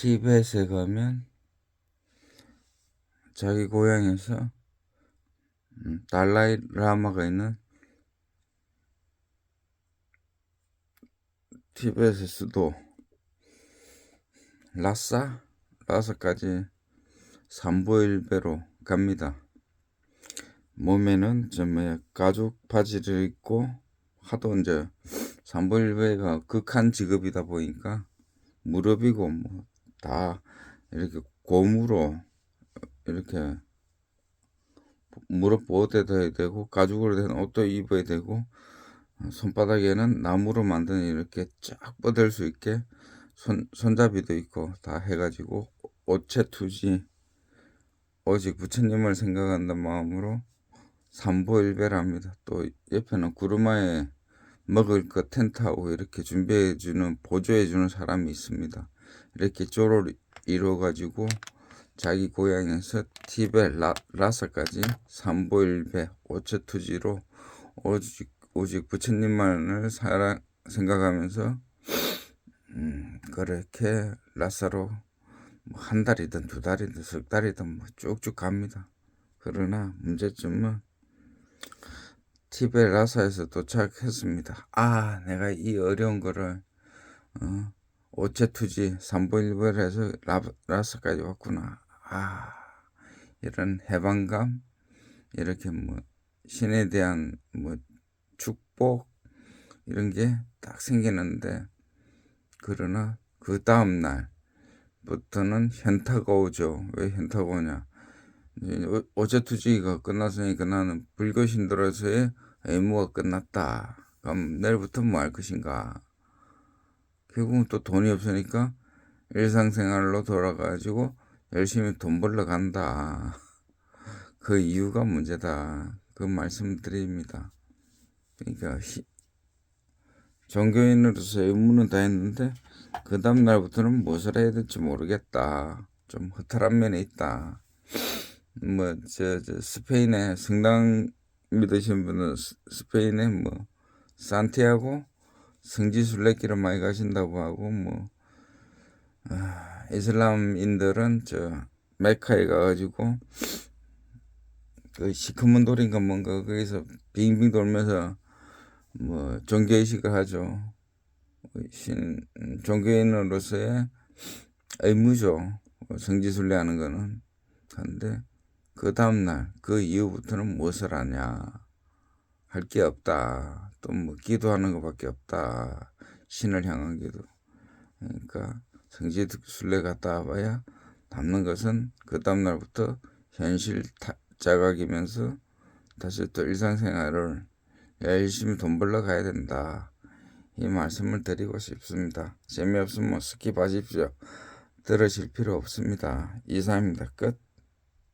티벳에 가면 자기 고향에서 음, 달라이 라마가 있는 티벳의 수도 라싸 라사까지 삼보일배로 갑니다. 몸에는 저 뭐야 가죽 바지를 입고 하도 이제 삼보일배가 극한 직업이다 보니까 무릎이고 뭐 다 이렇게 고무로 이렇게 무릎 보호대도 해야 되고 가죽으로 된 옷도 입어야 되고 손바닥에는 나무로 만든 이렇게 쫙 뻗을 수 있게 손, 손잡이도 있고 다 해가지고 오체투지 오직 부처님을 생각한다는 마음으로 삼보일배랍니다. 또 옆에는 구르마에 먹을 것 텐트하고 이렇게 준비해주는 보조해주는 사람이 있습니다. 이렇게 조를 이루어가지고 자기 고향에서 티베 라, 라사까지 삼보일배 오체투지로 오직 오직 부처님만을 사랑 생각하면서 음, 그렇게 라사로 뭐 한 달이든 두 달이든 석 달이든 뭐 쭉쭉 갑니다. 그러나 문제점은 티베 라사에서 도착했습니다. 아, 내가 이 어려운 거를 어, 오체투지 삼보일배를 해서 라, 라사까지 왔구나. 아, 이런 해방감, 이렇게 뭐 신에 대한 뭐 축복 이런 게 딱 생기는데 그러나 그 다음 날 부터는 현타가 오죠. 왜 현타가 오냐? 오제투지가 끝났으니까 나는 불교 신들로서의 의무가 끝났다. 그럼 내일부터 뭐 할 것인가? 결국은 또 돈이 없으니까 일상생활로 돌아가지고 열심히 돈 벌러 간다. 그 이유가 문제다. 그 말씀드립니다. 그러니까 히, 종교인으로서 의무는 다 했는데 그 다음 날부터는 무엇을 해야 될지 모르겠다. 좀 허탈한 면이 있다. 뭐 저 저 스페인에 성당 믿으신 분은 스, 스페인에 뭐 산티아고 성지순례길을 많이 가신다고 하고 뭐 아, 이슬람인들은 저 메카에 가가지고 그 시커먼 돌인가 뭔가 거기서 빙빙 돌면서 뭐 종교의식을 하죠. 신 종교인으로서의 의무죠. 성지순례하는 거는. 그런데 그 다음날 그 이후부터는 무엇을 하냐 할 게 없다. 또 뭐 기도하는 것밖에 없다. 신을 향한 기도. 그러니까 성지 순례 갔다 와봐야 남는 것은 그 다음날부터 현실 자각이면서 다시 또 일상생활을 열심히 돈 벌러 가야 된다. 이 말씀을 드리고 싶습니다. 재미없으면 스킵하십시오. 들으실 필요 없습니다. 이상입니다. 끝.